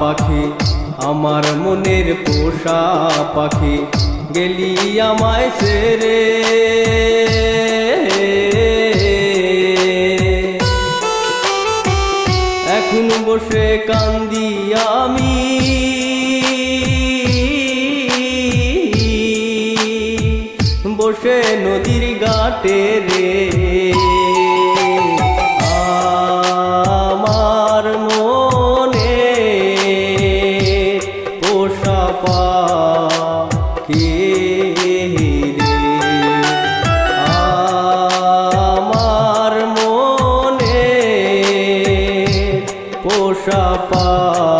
পাখি, আমার মনের পোষা পাখি গেলি আমায় সেরে। এখন বসে কান্দি আমি। বসে নদীর ঘাটে রে। পাখি রে আমার পোষা রে